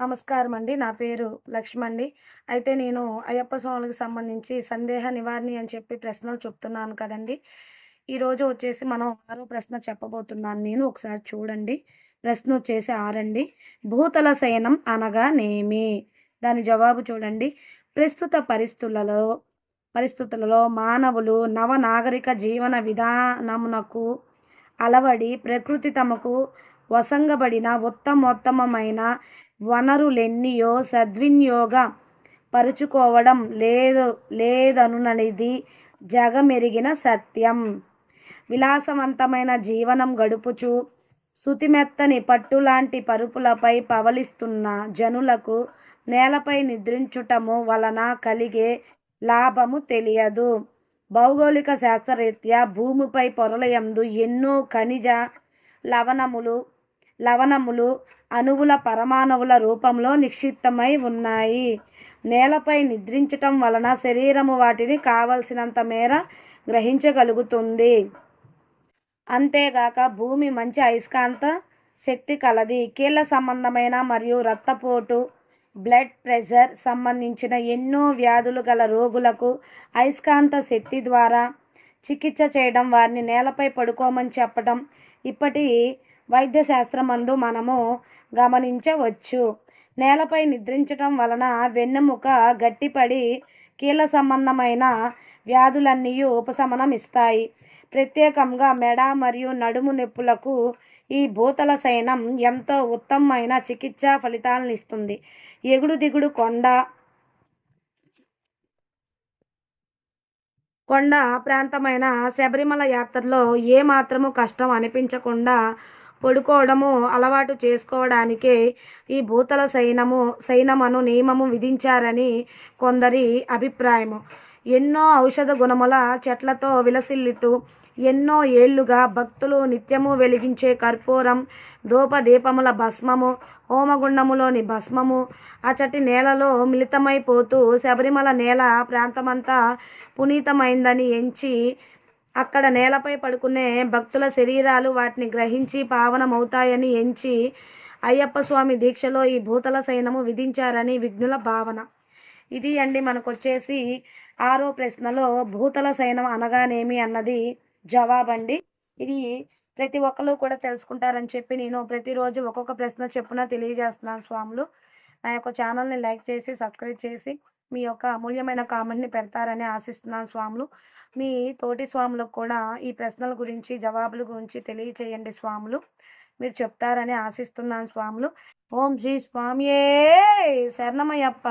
నమస్కారం అండి. నా పేరు లక్ష్మండి అయితే నేను అయ్యప్ప స్వాములకు సంబంధించి సందేహ నివారణి అని చెప్పి ప్రశ్నలు చెప్తున్నాను కదండి. ఈరోజు వచ్చేసి మనం ఆరో ప్రశ్న చెప్పబోతున్నాను. నేను ఒకసారి చూడండి. ప్రశ్న వచ్చేసి ఆరండి. భూతల శయనం అనగా నేమి? దాని జవాబు చూడండి. ప్రస్తుత పరిస్థితులలో పరిస్థితులలో మానవులు నవనాగరిక జీవన విధానమునకు అలవడి ప్రకృతి తమకు వసంగబడిన ఉత్తమోత్తమైన వనరులెన్నియో సద్వినియోగ పరుచుకోవడం లేదు లేదనునది జగమెరిగిన సత్యం. విలాసవంతమైన జీవనం గడుపుచు సుతిమెత్తని పట్టులాంటి పరుపులపై పవలిస్తున్న జనులకు నేలపై నిద్రించుటము వలన కలిగే లాభము తెలియదు. భౌగోళిక శాస్త్రరీత్యా భూమిపై పొరలయందు ఎన్నో ఖనిజ లవణములు లవణములు అణువుల పరమాణువుల రూపంలో నిక్షిప్తమై ఉన్నాయి. నేలపై నిద్రించటం వలన శరీరము వాటిని కావలసినంత మేర గ్రహించగలుగుతుంది. అంతేగాక భూమి మంచి అయస్కాంత శక్తి కలది. కీళ్ళ సంబంధమైన మరియు రక్తపోటు బ్లడ్ ప్రెషర్ సంబంధించిన ఎన్నో వ్యాధులు గల రోగులకు అయస్కాంత శక్తి ద్వారా చికిత్స చేయడం వారిని నేలపై పడుకోమని చెప్పడం ఇప్పటి వైద్య శాస్త్రమందు మనము గమనించవచ్చు. నేలపై నిద్రించటం వలన వెన్నెముక గట్టిపడి కీళ్ళ సంబంధమైన వ్యాధులన్నీ ఉపశమనం ఇస్తాయి ప్రత్యేకంగా మెడ మరియు నడుము నొప్పులకు ఈ భూతల సైనం ఎంతో ఉత్తమమైన చికిత్సా ఫలితాలను ఇస్తుంది ఎగుడు దిగుడు కొండ కొండ ప్రాంతమైన శబరిమల యాత్రలో ఏ మాత్రము కష్టం అనిపించకుండా పడుకోవడము అలవాటు చేసుకోవడానికే ఈ భూతల సైనము సైనమను నియమము విధించారని కొందరి అభిప్రాయము. ఎన్నో ఔషధ గుణముల చెట్లతో విలసిల్లుతూ ఎన్నో ఏళ్ళుగా భక్తులు నిత్యము వెలిగించే కర్పూరం ధూపదీపముల భస్మము హోమగుండములోని భస్మము అచటి నేలలో మిళితమైపోతూ శబరిమల నేల ప్రాంతమంతా పునీతమైందని ఎంచి అక్కడ నేలపై పడుకునే భక్తుల శరీరాలు వాటిని గ్రహించి పావనమవుతాయని ఎంచి అయ్యప్ప స్వామి దీక్షలో ఈ భూతల శయనము విధించారని విఘ్నుల భావన. ఇది అండి మనకు వచ్చేసి ఆరో ప్రశ్నలో భూతల శయనం అనగానేమి అన్నది జవాబండి. ఇది ప్రతి ఒక్కరు కూడా తెలుసుకుంటారని చెప్పి నేను ప్రతిరోజు ఒక్కొక్క ప్రశ్న చెప్పున తెలియజేస్తున్నాను స్వాములు. నా యొక్క ఛానల్ని లైక్ చేసి సబ్స్క్రైబ్ చేసి మీ యొక్క అమూల్యమైన కామెంట్ని పెడతారని ఆశిస్తున్నాను స్వాములు. మీ తోటి స్వాములకు కూడా ఈ ప్రశ్నల గురించి జవాబుల గురించి తెలియచేయండి స్వాములు. మీరు చెప్తారని ఆశిస్తున్నాను స్వాములు. ఓం శ్రీ స్వామియే శరణమయ్యప్ప.